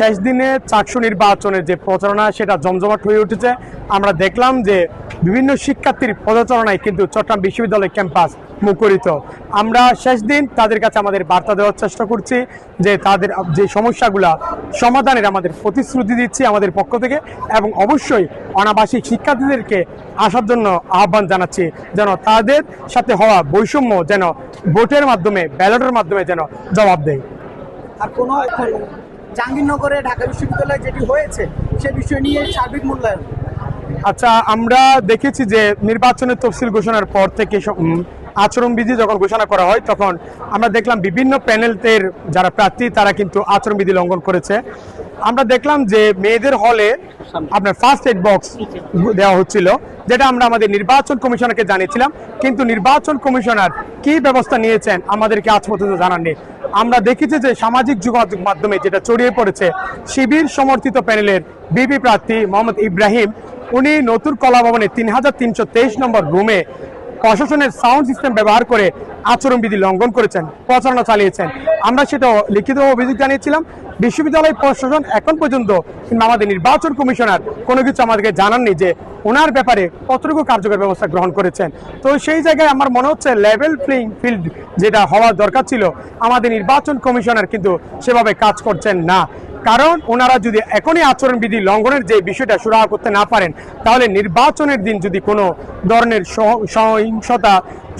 শেষ দিনে চাকসু নির্বাচনের যে প্রচারণা, সেটা জমজমাট হয়ে উঠেছে। আমরা দেখলাম যে বিভিন্ন শিক্ষার্থীর পদচারণায় কিন্তু চট্টগ্রাম বিশ্ববিদ্যালয় ক্যাম্পাস মুখরিত। আমরা শেষ দিন তাদের কাছে আমাদের বার্তা দেওয়ার চেষ্টা করছি যে তাদের যে সমস্যাগুলা, সমাধানের আমাদের প্রতিশ্রুতি দিচ্ছি আমাদের পক্ষ থেকে এবং অবশ্যই অনাবাসিক শিক্ষার্থীদেরকে আসার জন্য আহ্বান জানাচ্ছি যেন তাদের সাথে হওয়া বৈষম্য যেন ভোটের মাধ্যমে, ব্যালটের মাধ্যমে যেন জবাব দেয়। আর কোনো জাহাঙ্গীরনগরে ঢাকা বিশ্ববিদ্যালয়ে যেটি হয়েছে, সে বিষয় নিয়ে সার্বিক মূল্যায়ন। আচ্ছা আমরা দেখেছি যে নির্বাচনের তফসিল ঘোষণার পর থেকে আচরণবিধি যখন ঘোষণা করা হয়, তখন আমরা দেখলাম বিভিন্ন প্যানেলের যারা প্রার্থী, তারা কিন্তু আচরণবিধি লঙ্ঘন করেছে। আমরা দেখলাম যে মেয়েদের হলে আপনার ফার্স্ট এড বক্স দেওয়া হচ্ছিল, যেটা আমরা আমাদের নির্বাচন কমিশনারকে জানিয়েছিলাম। কিন্তু নির্বাচন কমিশনার কি ব্যবস্থা নিয়েছেন, আমাদেরকে আজ পর্যন্ত জানাননি। আমরা দেখেছি যে সামাজিক যোগাযোগ মাধ্যমে যেটা ছড়িয়ে পড়েছে, শিবির সমর্থিত প্যানেলের বিপি প্রার্থী মোহাম্মদ ইব্রাহিম, উনি নতুন কলাভবনে তিন হাজার তিনশো তেইশ নম্বর রুমে প্রশাসনের সাউন্ড সিস্টেম ব্যবহার করে আচরণবিধি লঙ্ঘন করেছেন, প্রচারণা চালিয়েছেন। আমরা সেটা লিখিত অভিযোগ জানিয়েছিলাম। বিশ্ববিদ্যালয় প্রশাসন এখন পর্যন্ত কিংবা আমাদের নির্বাচন কমিশনার কোনো কিছু আমাদেরকে জানাননি যে ওনার ব্যাপারে কতটুকু কার্যকর ব্যবস্থা গ্রহণ করেছেন। তো সেই জায়গায় আমার মনে হচ্ছে লেভেল প্লেইং ফিল্ড যেটা হওয়ার দরকার ছিল, আমাদের নির্বাচন কমিশনার কিন্তু সেভাবে কাজ করছেন না। কারণ ওনারা যদি এখনই আচরণবিধি লঙ্ঘনের যে বিষয়টা সুরাহা করতে না পারেন, তাহলে নির্বাচনের দিন যদি কোনো ধরনের সহিংসতা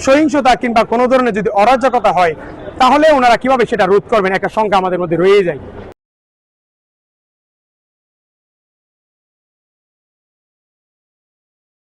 সহিংসতা কিংবা কোনো ধরনের যদি অরাজকতা হয়, তাহলে ওনারা কীভাবে সেটা রোধ করবেন? একটা সংখ্যা আমাদের মধ্যে রয়ে যায়।